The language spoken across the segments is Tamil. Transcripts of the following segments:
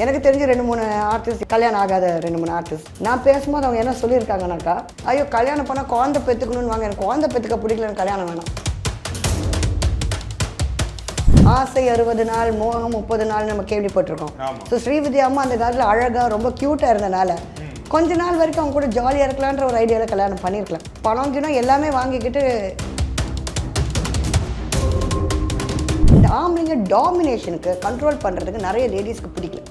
எனக்கு தெரிஞ்ச ரெண்டு மூணு ஆர்டிஸ்ட் கல்யாணம் ஆகாத ரெண்டு மூணு ஆர்டிஸ்ட் நான் பேசும்போது அவங்க என்ன சொல்லியிருக்காங்கனாக்கா ஐயோ கல்யாணம் பண்ணால் குழந்தை பெற்றுக்கணும்னு வாங்க எனக்கு குழந்தை பெற்றுக்க பிடிக்கலன்னு கல்யாணம் வேணாம். ஆசை அறுபது நாள் மோகம் முப்பது நாள் நம்ம கேள்விப்பட்டிருக்கோம். ஸோ ஸ்ரீவித்யா அம்மா அந்த காலத்தில் அழகாக ரொம்ப க்யூட்டாக இருந்தனால கொஞ்ச நாள் வரைக்கும் அவங்க கூட ஜாலியாக இருக்கலான்ற ஒரு ஐடியாவில் கல்யாணம் பண்ணியிருக்கலாம். பணம் கிணம் எல்லாமே வாங்கிக்கிட்டு இந்த ஆம்பளைங்க டாமினேஷனுக்கு கண்ட்ரோல் பண்ணுறதுக்கு நிறைய லேடிஸ்க்கு பிடிக்கல.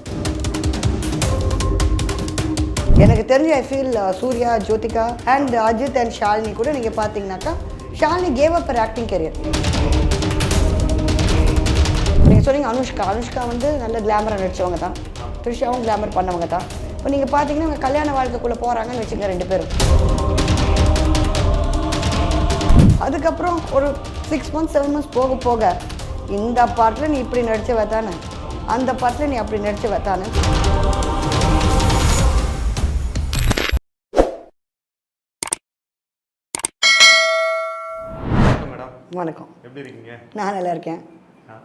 எனக்கு தெரிஞ்ச I feel uh, Suriya Jyothika and Ajith and Shalini கூட நீங்கள் பார்த்தீங்கன்னாக்கா Shalini gave up acting career நீங்கள் சொன்னீங்க அனுஷ்கா. அனுஷ்கா வந்து நல்ல கிளாமரை நடிச்சவங்க தான். த்ரிஷாவும் கிளாமர் பண்ணவங்க தான். இப்போ நீங்கள் பார்த்தீங்கன்னா அவங்க கல்யாண வாழ்க்கைக்குள்ளே போகிறாங்கன்னு வச்சுங்க ரெண்டு பேரும். அதுக்கப்புறம் ஒரு சிக்ஸ் மந்த்ஸ் செவன் மந்த்ஸ் போக போக இந்த பாட்டில் நீ இப்படி நடிச்ச வைத்தானே அந்த பாட்டில் நீ அப்படி நடிச்ச வைத்தானே வணக்கம். எப்படி இருக்கீங்க? நான் நல்லா இருக்கேன்.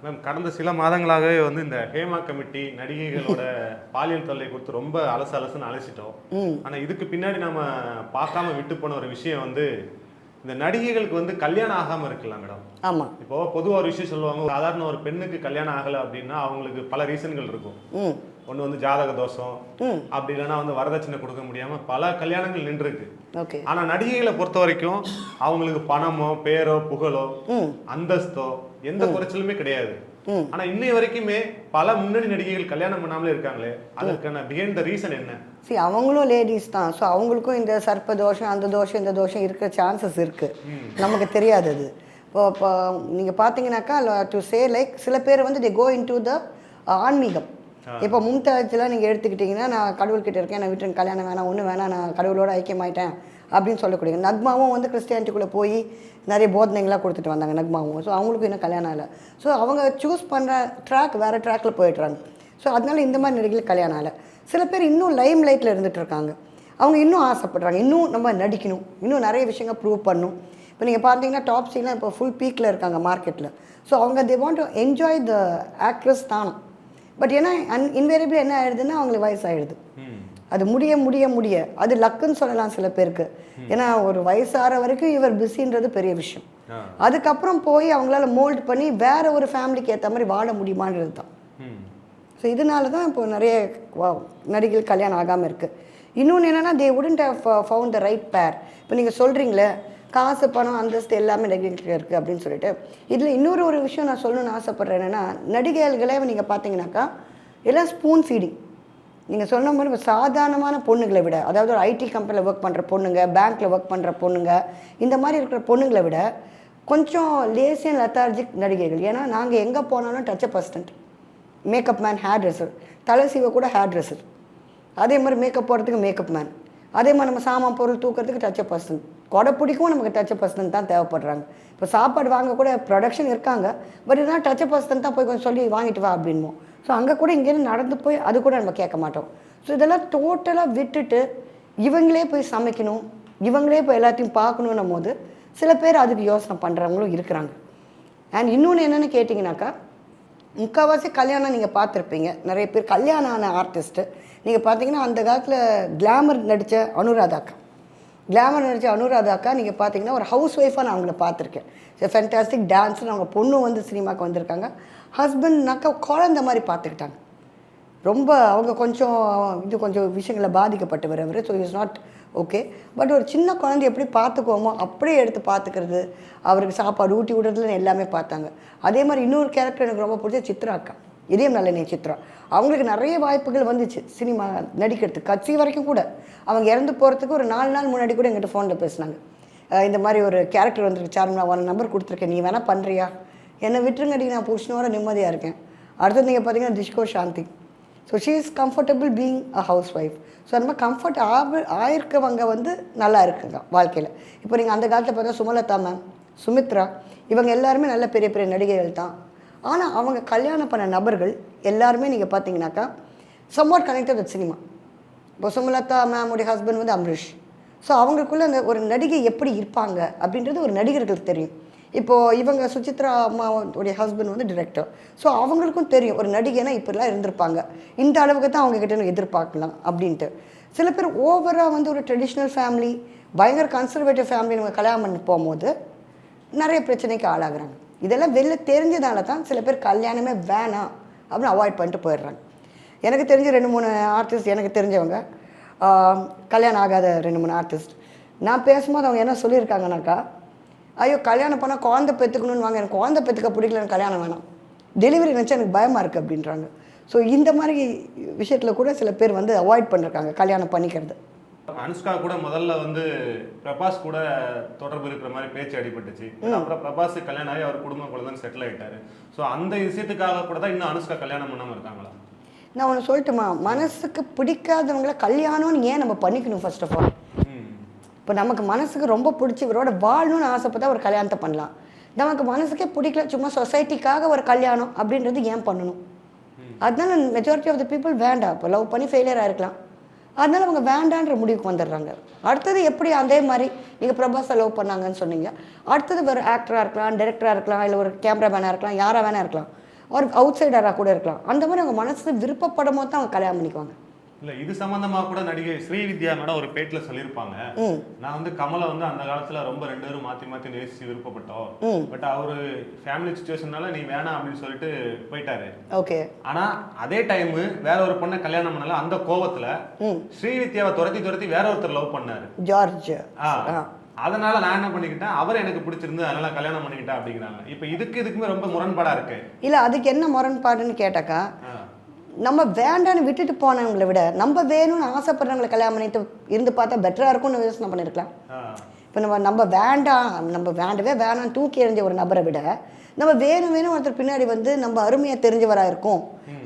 மேம் கடந்த சில மாதங்களாகவே வந்து இந்த ஹேமா கமிட்டி நடிகைகளோட பாலியல் தொல்லை குறித்து ரொம்ப அலசு அலசுன்னு அலசிட்டோம். ம். ஆனா இதுக்கு பின்னாடி நம்ம பார்க்காம விட்டு போன ஒரு விஷயம் வந்து இந்த நடிகைகளுக்கு வந்து கல்யாணம் ஆகாம இருக்கலாம் மேடம். ஆமாம் இப்போ பொதுவா ஒரு விஷயம் சொல்லுவாங்க சாதாரண ஒரு பெண்ணுக்கு கல்யாணம் ஆகல அப்படின்னா அவங்களுக்கு பல ரீசன்கள் இருக்கும். ஒண்ணு வந்து ஜாதக தோஷம் அப்படி இல்லைன்னா வந்து வரதட்சணை கொடுக்க முடியாம பல கல்யாணங்கள் நின்றுருக்கு. ஓகே. ஆனா நடிகைகளை பொறுத்த வரைக்கும் அவங்களுக்கு பணமோ பேரோ புகழோ அந்தஸ்தோ எந்த குறைச்சலுமே கிடையாது. ஆனா இன்னை வரைக்குமே பல முன்னணி நடிகைகள் கல்யாணம் பண்ணாமலே இருக்காங்களே அதற்கான பிஹைண்ட் த ரீசன் என்ன? சரி அவங்களும் லேடிஸ் தான். ஸோ அவங்களுக்கும் இந்த சர்ப்ப தோஷம் அந்த தோஷம் இந்த தோஷம் இருக்க. சான்சஸ் இருக்குது நமக்கு தெரியாது அது. இப்போ இப்போ நீங்கள் பார்த்தீங்கன்னாக்கா டு சே லைக் சில பேர் வந்து தி கோ இன் டு த ஆன்மீகம். இப்போ மும்தாஜ்லாம் நீங்கள் எடுத்துக்கிட்டிங்கன்னா நான் கடவுள்கிட்ட இருக்கேன் நான் வீட்டுக்கு கல்யாணம் வேணாம் ஒன்றும் வேணாம் நான் கடவுளோட ஐக்கியமாயிட்டேன் அப்படின்னு சொல்லக்கூடிய நக்மாவும் வந்து கிறிஸ்டியானிட்டிக்குள்ளே போய் நிறைய போதனைகளாக கொடுத்துட்டு வந்தாங்க நக்மாவும். ஸோ அவங்களுக்கும் இன்னும் கல்யாணம் இல்லை ஸோ அவங்க சூஸ் பண்ணுற ட்ராக் வேறு ட்ராக்ல போயிடுறாங்க ஸோ அதனால இந்த மாதிரி நடிகைகள் கல்யாணம் ஆகலை. சில பேர் இன்னும் லைம் லைட்டில் இருந்துட்டு இருக்காங்க. அவங்க இன்னும் ஆசைப்படுறாங்க. இன்னும் நம்ம நடிக்கணும். இன்னும் நிறைய விஷயங்கள் ப்ரூவ் பண்ணணும் இப்போ நீங்கள் பார்த்தீங்கன்னா டாப் சீலாம் இப்போ ஃபுல் பீக்கில் இருக்காங்க மார்க்கெட்டில் ஸோ அவங்க they want to enjoy the actress தானும். பட் ஏன்னா அன் இன்வேரியபிள் என்ன ஆயிடுதுன்னா அவங்களுக்கு வயசாகிடுது அது முடிய முடிய முடிய. அது லக்குன்னு சொல்லலாம் சில பேருக்கு. ஏன்னா ஒரு வயசாகிற வரைக்கும் இவர் பிஸின்றது பெரிய விஷயம். அதுக்கப்புறம் போய் அவங்களால மோல்ட் பண்ணி வேற ஒரு ஃபேமிலிக்கு ஏற்ற மாதிரி வாழ முடியுமான்றது தான். ஸோ இதனால தான் இப்போ நிறைய நடிகைகள் கல்யாணம் ஆகாமல் இருக்குது இன்னொன்று என்னென்னா they wouldn't have found the right pair இப்போ நீங்கள் சொல்கிறீங்களே காசு பணம் அந்தஸ்து எல்லாமே நடிகைகளுக்கு இருக்குது அப்படின்னு சொல்லிட்டு. இதில் இன்னொரு ஒரு விஷயம் நான் சொல்லணும்னு ஆசைப்பட்றேன் என்னென்னா நடிகைகளே நீங்கள் பார்த்தீங்கன்னாக்கா எல்லாம் ஸ்பூன் ஃபீடிங் நீங்கள் சொன்ன மாதிரி இப்போ சாதாரணமான பொண்ணுங்களை விட அதாவது ஒரு ஐடி கம்பெனியில் ஒர்க் பண்ணுற பொண்ணுங்க பேங்க்கில் ஒர்க் பண்ணுற பொண்ணுங்க இந்த மாதிரி இருக்கிற பொண்ணுங்களை விட கொஞ்சம் லேசியன் லெத்தார்ஜிக் நடிகைகள். ஏன்னா நாங்கள் எங்கே போனாலும் touch up assistant makeup man hair dresser தலை சீவை கூட ஹேர் ட்ரெஸ்ஸர் அதே மாதிரி மேக்கப் போடுறதுக்கு மேக்கப் மேன் அதே மாதிரி நம்ம சாமான் பொருள் தூக்கிறதுக்கு டச்சப் பர்சன் பிடிக்கும் நமக்கு டச் பர்சன் தான் தேவைப்படுறாங்க. இப்போ சாப்பாடு வாங்க கூட ப்ரொடக்ஷன் இருக்காங்க. பட் இதெல்லாம் டச் பர்சன் தான் போய் கொஞ்சம் சொல்லி வாங்கிட்டு வா அப்படின்போம் ஸோ அங்கே கூட இங்கேருந்து நடந்து போய் அது கூட நம்ம கேட்க மாட்டோம். ஸோ இதெல்லாம் டோட்டலாக விட்டுட்டு இவங்களே போய் சமைக்கணும். இவங்களே போய் எல்லாத்தையும் பார்க்கணுன்னும் போது சில பேர் அதுக்கு யோசனை பண்ணுறவங்களும் இருக்கிறாங்க. அண்ட் இன்னொன்று என்னென்னு கேட்டிங்கனாக்கா முக்கால்வாசி கல்யாணம் நீங்கள் பார்த்துருப்பீங்க. நிறைய பேர் கல்யாணம் ஆன ஆர்டிஸ்ட்டு நீங்கள் பார்த்தீங்கன்னா அந்த காலத்தில் கிளாமர் நடித்த அனுராதாக்கா. கிளாமர் நடித்த அனுராதா அக்கா நீங்கள் பார்த்தீங்கன்னா ஒரு ஹவுஸ் ஒய்ஃபாக நான் அவங்கள பார்த்துருக்கேன் ஃபென்டாஸ்டிக் டான்ஸ்னு அவங்க பொண்ணு வந்து சினிமாவுக்கு வந்திருக்காங்க. ஹஸ்பண்ட்னாக்கா குழந்த மாதிரி பார்த்துக்கிட்டாங்க ரொம்ப அவங்க கொஞ்சம் இது கொஞ்சம் விஷயங்களை பாதிக்கப்பட்டவர் அவர். So is not okay but ஒரு சின்ன குழந்தை எப்படி பார்த்துக்குவோமோ அப்படியே எடுத்து பார்த்துக்கிறது அவருக்கு சாப்பாடு ஊட்டி விடுறதுலன்னு எல்லாமே பார்த்தாங்க. அதே மாதிரி இன்னொரு கேரக்டர் எனக்கு ரொம்ப பிடிச்ச சித்ரா அக்கா. இதே நல்ல நீ சித்ரா. அவங்களுக்கு நிறைய வாய்ப்புகள் வந்துச்சு. சினிமா நடிக்கிறதுக்கு. கட்சி வரைக்கும் கூட. அவங்க இறந்து போகிறதுக்கு ஒரு நாலு நாள் முன்னாடி கூட எங்கிட்ட ஃபோனில் பேசினாங்க. இந்த மாதிரி ஒரு கேரக்டர் வந்துருக்கு. சார் நான் உன் நம்பர் கொடுத்துருக்கேன். நீ வேணால் பண்ணுறியா என்னை விட்டுருங்கடி. நான் புருஷனோட நிம்மதியாக இருக்கேன். அடுத்தது நீங்கள் பார்த்தீங்கன்னா Disco Shanti. So she is comfortable being a housewife so அந்த மாதிரி கம்ஃபர்ட் ஆக ஆயிருக்கவங்க வந்து நல்லா இருக்குங்க வாழ்க்கையில். இப்போ நீங்கள் அந்த காலத்தில் பார்த்தா சுமலதா மேம் சுமித்ரா இவங்க எல்லாருமே நல்ல பெரிய பெரிய நடிகைகள் தான். ஆனால் அவங்க கல்யாணம் பண்ண நபர்கள் எல்லாருமே நீங்கள் பார்த்தீங்கன்னாக்கா சம்வாட் கனெக்டட் வித் சினிமா இப்போ சுமலதா மேமுடைய ஹஸ்பண்ட் வந்து அம்ரிஷ். ஸோ அவங்களுக்குள்ளே அந்த ஒரு நடிகை எப்படி இருப்பாங்க அப்படின்றது ஒரு நடிகர்களுக்கு தெரியும். இப்போது இவங்க சுசித்ரா அம்மாவுடைய ஹஸ்பண்ட் வந்து டிரெக்டர் ஸோ அவங்களுக்கும் தெரியும் ஒரு நடிகைனா இப்படிலாம் இருந்திருப்பாங்க. இந்த அளவுக்கு தான் அவங்கக்கிட்ட எதிர்பார்க்கலாம் அப்படின்ட்டு. சில பேர் ஓவராக வந்து ஒரு ட்ரெடிஷ்னல் ஃபேமிலி பயங்கர கன்சர்வேட்டிவ் ஃபேமிலி நம்ம கல்யாணம் பண்ணி போகும்போது நிறைய பிரச்சனைக்கு ஆளாகிறாங்க. இதெல்லாம் வெளில தெரிஞ்சதால தான் சில பேர் கல்யாணமே வேணாம் அப்படின்னு அவாய்ட் பண்ணிட்டு போயிடுறாங்க. எனக்கு தெரிஞ்ச ரெண்டு மூணு ஆர்டிஸ்ட் எனக்கு தெரிஞ்சவங்க கல்யாணம் ஆகாத ரெண்டு மூணு ஆர்டிஸ்ட் நான் பேசும்போது அவங்க என்ன சொல்லியிருக்காங்கனாக்கா ஐயோ கல்யாணம் பண்ணால் குழந்தை பெற்றுக்கணும்னு வாங்க. எனக்கு குழந்தை பெற்றுக்க பிடிக்கல எனக்கு கல்யாணம் வேணாம். டெலிவரி நினச்சா எனக்கு பயமாக இருக்குது அப்படின்றாங்க. ஸோ இந்த மாதிரி விஷயத்தில் கூட சில பேர் வந்து அவாய்ட் பண்ணிருக்காங்க கல்யாணம் பண்ணிக்கிறது. அனுஷ்கா கூட முதல்ல வந்து பிரபாஸ் கூட தொடர்பு இருக்கிற மாதிரி பேச்சு அடிபட்டுச்சு. அப்புறம் பிரபாஸ் கல்யாணம் ஆகி அவர் குடும்ப குழந்தை செட்டில் ஆயிட்டாரு. ஸோ அந்த விஷயத்துக்காக கூட தான் இன்னும் அனுஷ்கா கல்யாணம் பண்ணாம இருக்காங்களா? நான் ஒன்று சொல்லட்டுமா? மனசுக்கு பிடிக்காதவங்கள கல்யாணம்னு ஏன் நம்ம பண்ணிக்கணும் ஃபர்ஸ்ட் ஆஃப் ஆல். இப்போ நமக்கு மனசுக்கு ரொம்ப பிடிச்சி இவரோட வாழணும்னு ஆசைப்பட்டா ஒரு கல்யாணத்தை பண்ணலாம். நமக்கு மனசுக்கே பிடிக்கல சும்மா சொசைட்டிக்காக ஒரு கல்யாணம் அப்படின்றது ஏன் பண்ணணும்? அதனால மெஜாரிட்டி ஆஃப் த பீப்புள் வேண்டாம். இப்போ லவ் பண்ணி ஃபெயிலியர் ஆயிருக்கலாம். அதனால அவங்க வேண்டான்ற முடிவுக்கு வந்துடுறாங்க. அடுத்தது எப்படி அதே மாதிரி நீங்கள் பிரபாஸை லவ் பண்ணாங்கன்னு சொன்னீங்க. அடுத்தது ஒரு ஆக்டராக இருக்கலாம் டைரக்டராக இருக்கலாம் இல்லை ஒரு கேமராமேனாக இருக்கலாம் யாராக வேணா இருக்கலாம். ஒரு அவுட் சைடராக கூட இருக்கலாம். அந்த மாதிரி அவங்க மனசு விருப்பப்படும் போது தான் அவங்க கல்யாணம் பண்ணிக்குவாங்க. இல்ல இது சம்பந்தமா கூட நடிகை ஸ்ரீவித்யா மேடம் ஒரு பேட்டில் சொல்லியிருப்பாங்க. நான் வந்து கமலை வந்து அந்த காலத்துல ரொம்ப ரெண்டு பேரும் மாத்தி மாத்தி நேசிச்சு விருப்பப்பட்டோம். பட் அவரு ஃபேமிலி சுச்சுவேஷனால நீ வேணாம் அப்படின்னு சொல்லிட்டு போயிட்டாரு. ஓகே. ஆனா அதே டைம் வேற ஒரு பொண்ணை கல்யாணம் பண்ணல அந்த கோவத்துல ஸ்ரீவித்யாவை துரத்தி துரத்தி வேற ஒருத்தர் லவ் பண்ணாரு. ஜார்ஜ். அதனால நான் என்ன பண்ணிக்கிட்டேன் அவர் எனக்கு பிடிச்சிருந்து அதனால கல்யாணம் பண்ணிக்கிட்டேன் அப்படிங்கிறாங்க. இப்ப இதுக்கு இதுக்குமே ரொம்ப முரண்பாடா இருக்கு. இல்லை அதுக்கு என்ன முரண்பாடுன்னு கேட்டாக்கா. நம்ம வேண்டான்னு விட்டுட்டு போனவங்களை விட நம்ம வேணும்னு ஆசைப்படுறவங்களை கல்யாணம் பண்ணிட்டு இருந்து பார்த்தா பெட்டராக இருக்கும்னு யோசனை பண்ணியிருக்கலாம். இப்போ நம்ம நம்ம வேண்டாம் நம்ம வேண்டவே வேணாம் தூக்கி எறிஞ்ச ஒரு நபரை விட நம்ம வேணும் வேணும் ஒருத்தர் பின்னாடி வந்து நம்ம அருமையாக தெரிஞ்சவராக இருக்கும்.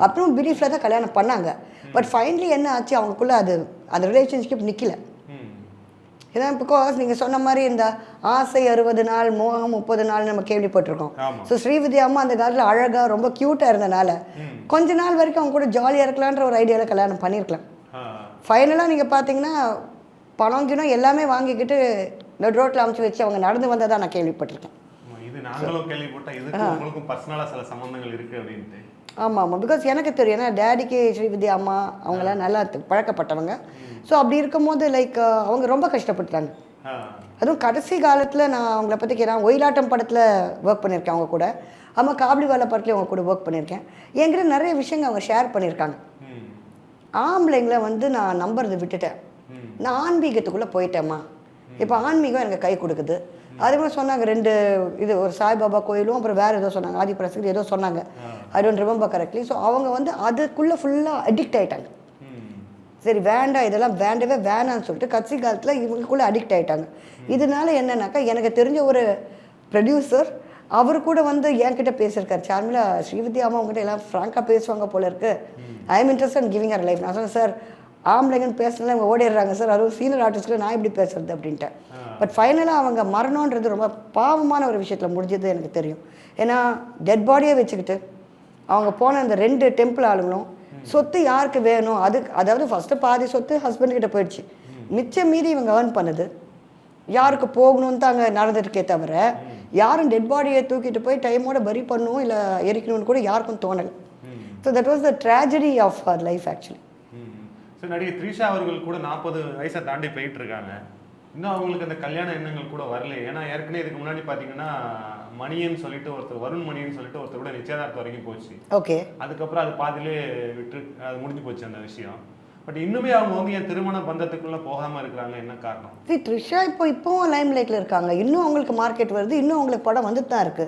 அப்புறம் பிலீஃபில் தான் கல்யாணம் பண்ணாங்க. பட் ஃபைனலி என்ன ஆச்சு? அவங்களுக்குள்ள அது அந்த ரிலேஷன்ஷிப் நிற்கல. ஏன்னா பிகாஸ் நீங்கள் சொன்ன மாதிரி இந்த ஆசை அறுபது நாள் மோகம் முப்பது நாள் நம்ம கேள்விப்பட்டிருக்கோம். ஸோ ஸ்ரீவித்யா அம்மா அந்த காலத்தில் அழகாக ரொம்ப க்யூட்டாக இருந்தனால கொஞ்ச நாள் வரைக்கும் அவங்க கூட ஜாலியாக இருக்கலான்ற ஒரு ஐடியாவில் கல்யாணம் பண்ணியிருக்கலாம். ஃபைனலாக நீங்கள் பார்த்தீங்கன்னா பணம் கிணம் எல்லாமே வாங்கிக்கிட்டு நடு ரோட்டில் அமுச்சு வச்சு அவங்க நடந்து வந்ததா நான் கேள்விப்பட்டிருக்கேன். இது நாங்களும் கேள்விப்பட்டோம். இதுக்கு உங்களுக்கும் பர்சனலா சில சம்பந்தங்கள் இருக்கு அப்படின்ட்டு. ஆமாம் ஆமாம் பிகாஸ் எனக்கு தெரியும். ஏன்னா டேடிக்கு ஸ்ரீவித்யா அம்மா அவங்களாம் நல்லா பழக்கப்பட்டவங்க. ஸோ அப்படி இருக்கும்போது லைக் அவங்க ரொம்ப கஷ்டப்பட்டுட்டாங்க. ஆ. அதுவும் கடைசி காலத்தில் நான் அவங்கள பற்றி கேட்குறேன் ஒயிலாட்டம் படத்தில் ஒர்க் பண்ணியிருக்கேன் அவங்க கூட. ஆமாம் காபலிவாலா படத்துலையும் அவங்க கூட ஒர்க் பண்ணியிருக்கேன் என்கிட்ட நிறைய விஷயங்கள் அவங்க ஷேர் பண்ணியிருக்காங்க. ஆம்பளைங்களை வந்து நான் நம்புறதை விட்டுட்டேன். நான் ஆன்மீகத்துக்குள்ளே போயிட்டேம்மா. இப்போ ஆன்மீகம் எனக்கு கை கொடுக்குது. அதே மாதிரி சொன்னாங்க ரெண்டு இது ஒரு சாய்பாபா கோயிலும் அப்புறம் வேறு ஏதோ சொன்னாங்க ஆதி பிரசக்தி ஏதோ சொன்னாங்க. I don't remember correctly. So அவங்க வந்து அதுக்குள்ளே ஃபுல்லாக அடிக்ட் ஆயிட்டாங்க. சரி வேண்டாம் இதெல்லாம் வேண்டவே வேணாம்னு சொல்லிட்டு கட்சி காலத்தில் இவங்களுக்குள்ளே அடிக்ட் ஆயிட்டாங்க. இதனால என்னன்னாக்கா எனக்கு தெரிஞ்ச ஒரு ப்ரொடியூசர் அவர் கூட வந்து என்கிட்ட பேசியிருக்காரு. சார்மிலா ஸ்ரீவித்யா அம்மா உங்ககிட்ட எல்லாம் ஃப்ராங்காக பேசுவாங்க போல இருக்கு. I am interest in giving her life நான் சொன்னேன் சார் ஆம்பளைங்கன்னு பேசினாலும் இவங்க ஓடிடுறாங்க. சார் அதுவும் சீனியர் ஆர்டிஸ்ட்க்கு நான் எப்படி பேசுறது அப்படின்ட்டேன். பட் ஃபைனலாக அவங்க மரணன்றது ரொம்ப பாவமான ஒரு விஷயத்தில் முடிஞ்சது எனக்கு தெரியும். ஏன்னா டெட் பாடியை வச்சுக்கிட்டு அவங்க போன அந்த ரெண்டு டெம்பிள் ஆளுங்களும் சொத்து யாருக்கு வேணும்? அதுக்கு அதாவது ஃபஸ்ட்டு பாதி சொத்து ஹஸ்பண்ட்கிட்ட போயிடுச்சு. மிச்சம் மீதி இவங்க ஏர்ன் பண்ணுது. யாருக்கு போகணும்னு தான் அங்கே நடந்துருக்கே தவிர யாரும் டெட் பாடியை தூக்கிட்டு போய் டைமோட பரி பண்ணணும் இல்லை எரிக்கணும்னு கூட யாருக்கும் தோணலை. So that was the tragedy of her life actually so நடிகை த்ரிஷா அவர்கள் கூட நாற்பது வயசை தாண்டி போயிட்டு இருக்காங்க. இன்னும் அவங்களுக்கு அந்த கல்யாண எண்ணங்கள் கூட வரல ஏன்னா ஏற்கனவே இதுக்கு முன்னாடி பார்த்தீங்கன்னா மணியன்னு சொல்லிட்டு ஒருத்தர் வருண் மணியன்னு சொல்லிட்டு ஒருத்தர் கூட நிச்சயதார்த்தம் வரைக்கும் போச்சு. ஓகே. அதுக்கப்புறம் அது பாதியிலே விட்டு அது முடிஞ்சு போச்சு அந்த விஷயம். பட் இன்னுமே அவங்க வந்து என் திருமண பந்தத்துக்குள்ள போகாம இருக்கிறாங்க. என்ன காரணம்? சி த்ரிஷா இப்போ இப்போவும் லைம் லைட்டில் இருக்காங்க. இன்னும் அவங்களுக்கு மார்க்கெட் வருது. இன்னும் அவங்களுக்கு படம் வந்துட்டு தான் இருக்கு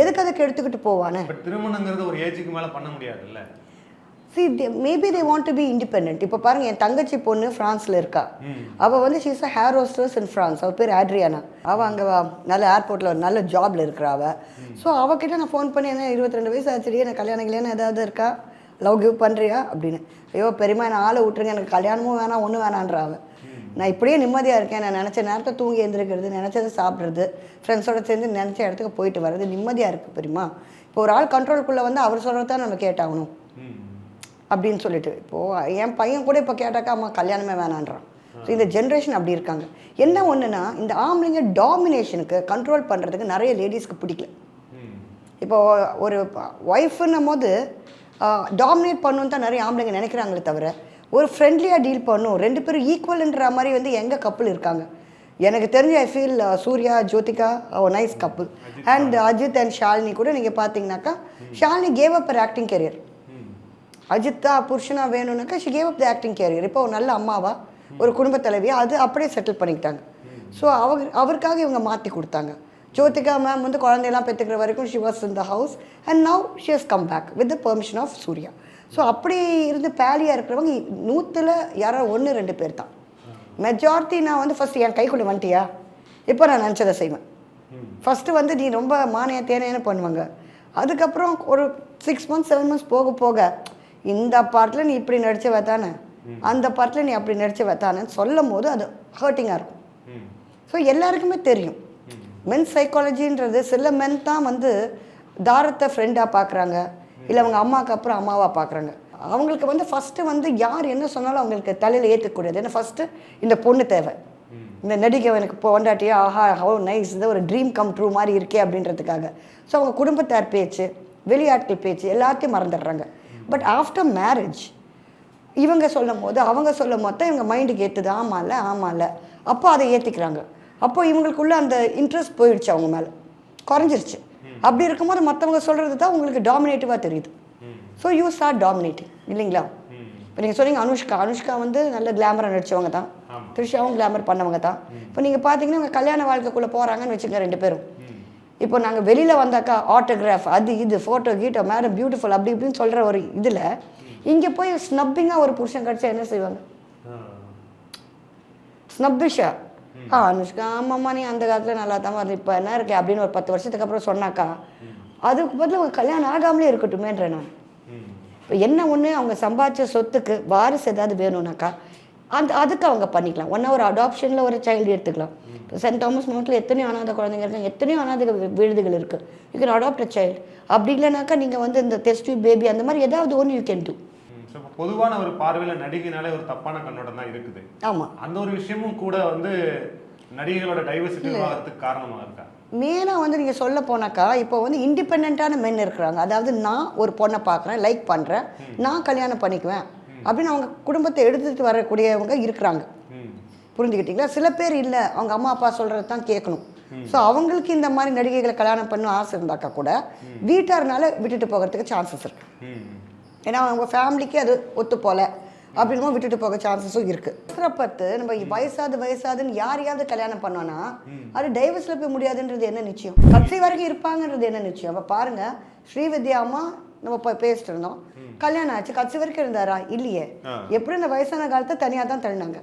எதுக்கு அதுக்கு எடுத்துக்கிட்டு போவானே? பட் திருமணங்கிறது ஒரு ஏஜுக்கு மேல பண்ண முடியாதுல்ல. See maybe they want to be independent இப்போ பாருங்க என் தங்கச்சி பொண்ணு ஃப்ரான்ஸில் இருக்கா. அவள் வந்து she's a hair hostess in France அவள் பேர் ஆட்ரியானா அவள் அங்கே நல்ல ஏர்போர்ட்டில் ஒரு நல்ல ஜாப்ல இருக்கிறா அவள் ஸோ அவகிட்ட நான் ஃபோன் பண்ணி என்ன இருபத்தி ரெண்டு வயசு ஆச்சுடி? எனக்கு கல்யாணம் கல்யாணம் ஏதாவது இருக்கா? லவ் கிவ் பண்ணுறியா அப்படின்னு. ஐயோ பெரியமா நான் ஆளை விட்டுருங்க. எனக்கு கல்யாணமும் வேணாம் ஒன்றும் வேணான்ற அவள் நான் இப்படியே நிம்மதியாக இருக்கேன். நான் நினச்ச நேரத்தை தூங்கி எழுந்திருக்கிறது நினச்சதை சாப்பிட்றது ஃப்ரெண்ட்ஸோட சேர்ந்து நினச்ச இடத்துக்கு போயிட்டு வர்றது நிம்மதியாக இருக்குது பெரியமா இப்போ ஒரு ஆள் கண்ட்ரோலுக்குள்ளே வந்து அவர் சொல்கிறது தான் நம்ம கேட்டாகணும். அப்படின்னு சொல்லிட்டு. இப்போது என் பையன் கூட இப்போ கேட்டாக்கா அம்மா கல்யாணமே வேணான்றான். ஸோ இந்த ஜென்ரேஷன் அப்படி இருக்காங்க. என்ன ஒன்றுனா இந்த ஆம்பளைங்க டாமினேஷனுக்கு கண்ட்ரோல் பண்ணுறதுக்கு நிறைய லேடிஸ்க்கு பிடிக்கல. ம் இப்போ ஒரு ஒய்ஃப்னும் போது டாமினேட் பண்ணணுன்னு தான் நிறைய ஆம்பளைங்க நினைக்கிறாங்களே தவிர ஒரு ஃப்ரெண்ட்லியாக டீல் பண்ணும் ரெண்டு பேரும் ஈக்குவல்ன்ற மாதிரி வந்து எங்கே கப்பல் இருக்காங்க? எனக்கு தெரிஞ்ச I feel Suriya Jyothika nice couple and Ajith and Shalini கூட நீங்கள் பார்த்தீங்கன்னாக்கா Shalini gave up acting career அஜித்தா புருஷனா வேணும்னாக்கா she gave up the acting career இப்போ ஒரு நல்ல அம்மாவா ஒரு குடும்ப தலைவியா அது அப்படியே செட்டில் பண்ணிக்கிட்டாங்க. ஸோ அவர் அவருக்காக இவங்க மாற்றி கொடுத்தாங்க. ஜோதிகா மேம் வந்து குழந்தையெல்லாம் பெற்றுக்கிற வரைக்கும் she was in the house and now she has come back with the permission of Suriya so அப்படி இருந்து பேலியாக இருக்கிறவங்க நூற்றில் யாரோ ஒன்று ரெண்டு பேர் தான். மெஜாரிட்டி நான் வந்து ஃபஸ்ட்டு என் கைக்குள்ளே வந்துட்டியா? இப்போ நான் நினச்சதை செய்வேன். ஃபஸ்ட்டு வந்து நீ ரொம்ப மானிய தேனேன்னு பண்ணுவாங்க. அதுக்கப்புறம் ஒரு சிக்ஸ் மந்த்ஸ் செவன் மந்த்ஸ் போக போக இந்த பார்ட்டில் நீ இப்படி நடிச்ச வைத்தானே? அந்த பார்ட்டில் நீ அப்படி நடிச்ச வைத்தானேன்னு சொல்லும் போது அது ஹர்ட்டிங்காக இருக்கும். ஸோ எல்லாருக்குமே தெரியும். மென் சைக்காலஜின்றது சில மென் தான் வந்து தாரத்தை ஃப்ரெண்டாக பார்க்குறாங்க இல்லை அவங்க அம்மாவுக்கு அப்புறம் அம்மாவாக பார்க்குறாங்க அவங்களுக்கு வந்து ஃபஸ்ட்டு வந்து யார் என்ன சொன்னாலும் அவங்களுக்கு தலையில் ஏற்றக்கூடியது ஏன்னா ஃபஸ்ட்டு இந்த பொண்ணு தேவை. இந்த நடிகை எனக்கு பொண்டாட்டியா ஆஹா ஹவு நைஸ் இந்த ஒரு ட்ரீம் கம் ட்ரூ மாதிரி இருக்கே அப்படின்றதுக்காக. ஸோ அவங்க குடும்பத்தார் பேச்சு வெளியாட்கள் பேச்சு எல்லாத்தையும் மறந்துடுறாங்க. பட் ஆஃப்டர் மேரேஜ் இவங்க சொல்லும் போது அவங்க சொல்லும் போது தான் இவங்க மைண்டுக்கு ஏற்றுது ஆமாம்ல ஆமாம்ல அப்போ அதை ஏற்றிக்கிறாங்க அப்போ இவங்களுக்குள்ள அந்த இன்ட்ரெஸ்ட் போயிடுச்சு அவங்க மேலே. குறைஞ்சிருச்சு. அப்படி இருக்கும்போது மற்றவங்க சொல்கிறது தான் உங்களுக்கு டாமினேட்டிவாக தெரியுது. ஸோ யூ ஸ்டார்ட் டாமினேட்டிங் இல்லைங்களா? இப்போ நீங்கள் சொன்னீங்க அனுஷ்கா. அனுஷ்கா வந்து நல்ல கிளாமராக நடிச்சவங்க தான். த்ரிஷாவும் கிளாமர் பண்ணவங்க தான். இப்போ நீங்கள் பார்த்தீங்கன்னா இவங்க கல்யாண வாழ்க்கைக்குள்ளே போகிறாங்கன்னு வச்சுக்கோங்க ரெண்டு பேரும். இப்போ நாங்கள் வெளியில் வந்தாக்கா ஆட்டோகிராஃப் அது இது ஃபோட்டோ கீட்டோ மேடம் பியூட்டிஃபுல் அப்படி இப்படின்னு சொல்கிற ஒரு இதில் இங்கே போய் ஸ்னப்பிங்காக ஒரு புருஷன் கிடச்சா என்ன செய்வாங்க? ஸ்னப்பிஷா ஆ அனுஷ்கா ஆமாம்மா நீ அந்த காலத்தில் நல்லா தான் வந்து இப்போ என்ன இருக்கு அப்படின்னு ஒரு பத்து வருஷத்துக்கு அப்புறம் சொன்னாக்கா அதுக்கு பதில் கல்யாணம் ஆகாமலே இருக்கட்டுமேன்றேன் நான். இப்போ என்ன ஒன்று அவங்க சம்பாதிச்ச சொத்துக்கு வாரிசு ஏதாவது வேணும்னாக்கா அந்த அதுக்கு அவங்க பண்ணிக்கலாம். ஒன்றா ஒரு அடாப்ஷனில் ஒரு சைல்டு எடுத்துக்கலாம். இப்போ சென்ட் தாமஸ் மவுண்ட்டில் எத்தனையோ அனாதை குழந்தைங்க இருக்காங்க. எத்தனையோ அனாதை வி- விடுதிகள் இருக்குது you can adopt a child அப்படி இல்லைனாக்கா நீங்கள் வந்து இந்த டெஸ்ட் பேபி அந்த மாதிரி ஏதாவது ஒன்று யூ கேன் டூ பொதுவான ஒரு பார்வையில் நடிகைனாலே ஒரு தப்பான கண்ணோட்டம் தான் இருக்குது. ஆமாம் அந்த ஒரு விஷயமும் கூட வந்து நடிகைகளோட டைவர்சிட்டி உருவாகிறதுக்கு காரணமா இருக்கா? மெயினாக வந்து நீங்கள் சொல்ல போனாக்கா இப்போ வந்து இண்டிபெண்ட்டான மென் இருக்கிறாங்க. அதாவது நான் ஒரு பொண்ணை பார்க்குறேன் லைக் பண்ணுறேன் நான் கல்யாணம் பண்ணிக்குவேன். அப்படின்னு அவங்க குடும்பத்தை எடுத்துகிட்டு வரக்கூடியவங்க இருக்கிறாங்க. புரிஞ்சுக்கிட்டீங்களா? சில பேர் இல்லை. அவங்க அம்மா அப்பா சொல்கிறது தான் கேட்கணும் ஸோ அவங்களுக்கு இந்த மாதிரி நடிகைகளை கல்யாணம் பண்ண ஆசை இருந்தாக்கா கூட வீட்டார்னால விட்டுட்டு போகிறதுக்கு சான்சஸ் இருக்கு. ஏன்னா அவங்க ஃபேமிலிக்கு அது ஒத்து போல. அப்படின்னு விட்டுட்டு போக சான்சஸும் இருக்கு. பத்து நம்ம வயசாது வயசாதுன்னு யாரையாவது கல்யாணம் பண்ணோன்னா அது டைவர்ஸில் போய் முடியாதுன்றது என்ன நிச்சயம்? கடைசி வரைக்கும் இருப்பாங்கன்றது என்ன நிச்சயம்? அப்போ பாருங்க ஸ்ரீவித்யா அம்மா நம்ம இப்போ பேசிட்டு இருந்தோம். கல்யாணம் ஆச்சு கடைசி வரைக்கும் இருந்தாரா? இல்லையே. எப்படி இந்த வயசான காலத்தை தனியாக தான் தள்ளினாங்க?